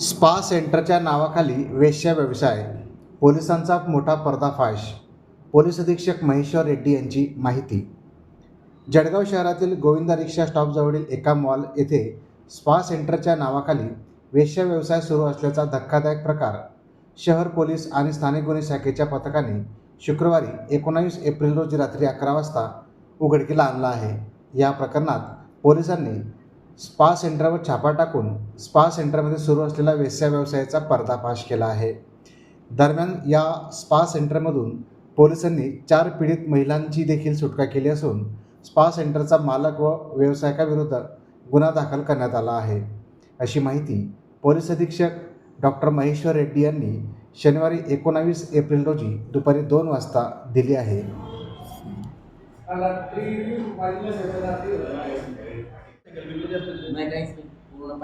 Spa सेंटरच्या नावाखाली वेश्या व्यवसाय पोलिसांचा मोठा पर्दाफाश पोलीस अधीक्षक महेश्वर रेड्डी यांची माहिती. जळगाव शहरातील गोविंदा रिक्षा स्टॉपजवळील एका मॉल येथे स्पा सेंटरच्या नावाखाली वेश्या व्यवसाय सुरू असल्याचा धक्कादायक प्रकार शहर पोलीस आणि स्थानिक गुन्हे शाखेच्या पथकाने शुक्रवारी एकोणावीस एप्रिल रोजी रात्री अकरा वाजता उघडकीला आणला आहे. या प्रकरणात पोलिसांनी स्पा सेंटरवर छापा टाकून स्पा सेंटरमध्ये सुरू असलेला वेस्या व्यवसायाचा पर्दाफाश केला आहे. दरम्यान या स्पा सेंटरमधून पोलिसांनी चार पीडित महिलांची देखील सुटका केली असून स्पा सेंटरचा मालक व व्यावसायिकाविरुद्ध गुन्हा दाखल करण्यात आला आहे. अशी माहिती पोलीस अधीक्षक डॉक्टर महेश्वर रेड्डी यांनी शनिवारी एकोणावीस एप्रिल रोजी दुपारी दोन वाजता दिली आहे. नाही काहीच नाही. पूर्ण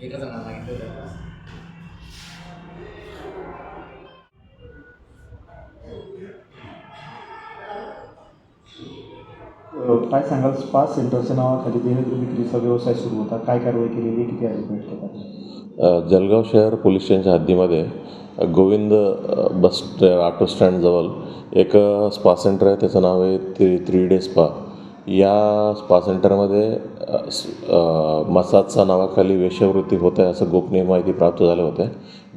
एकच जणांना मागितलं काय सांगाल? स्पा सेंटरच्या नावाखाली देह विक्रीचा व्यवसाय सुरू होता. काय कारवाई केलेली किती आरोपी? अ, जळगाव शहर पोलीस स्टेशनच्या हद्दीमध्ये गोविंद बस ऑटो स्टँडजवळ एक स्पा सेंटर आहे. त्याचं नाव आहे थ्री थ्री डे स्पा या स्पा सेंटरमध्ये स- मसाजच्या नावाखाली वेश्यावृत्ती होत आहे असं गोपनीय माहिती प्राप्त झाल्या होत्या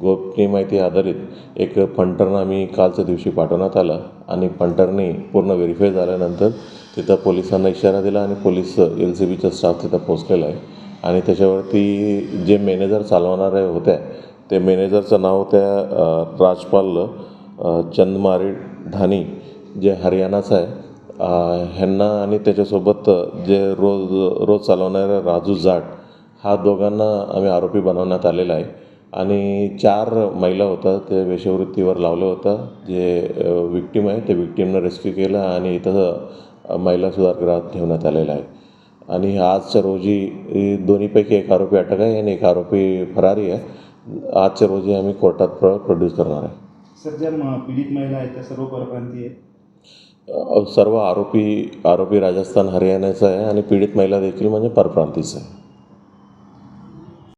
गोपनीय माहिती आधारित एक फंटरनं आम्ही कालच्या दिवशी पाठवण्यात आलं आणि फंटरनी पूर्ण व्हेरीफाय झाल्यानंतर तिथं पोलिसांना इशारा दिला आणि पोलीस एल सी बीचा स्टाफ तिथं पोहोचलेला आहे. आणि त्याच्यावरती जे मॅनेजर चालवणारे होते ते मॅनेजरचं नाव त्या राजपाल अ, चंदमारी ढाणी जे हरियाणाचं आहे. ह्यांना आणि त्याच्यासोबत जे रोज रोज चालवणारा राजू जाट हा दोघांना आम्ही आरोपी बनवण्यात आलेला आहे. आणि चार महिला होत्या ते वेशवृत्तीवर लावलं होतं. जे विक्टीम आहे ते विक्टीमनं रेस्क्यू केलं आणि इथं महिला सुधारगृहात ठेवण्यात आलेलं आहे. आणि आजच्या रोजी दोन्हीपैकी एक आरोपी अटक आहे आणि एक आरोपी फरारी आहे. आजच्या रोजी आम्ही कोर्टात प्र प्रोड्यूस करणार आहे. सर ज्या पीडित महिला आहेत त्या सर्व परप्रांतीय आहेत. सर्व आरोपी आरोपी राजस्थान हरियाणाचा आहे आणि पीडित महिला देखील म्हणजे परप्रांतीच आहे.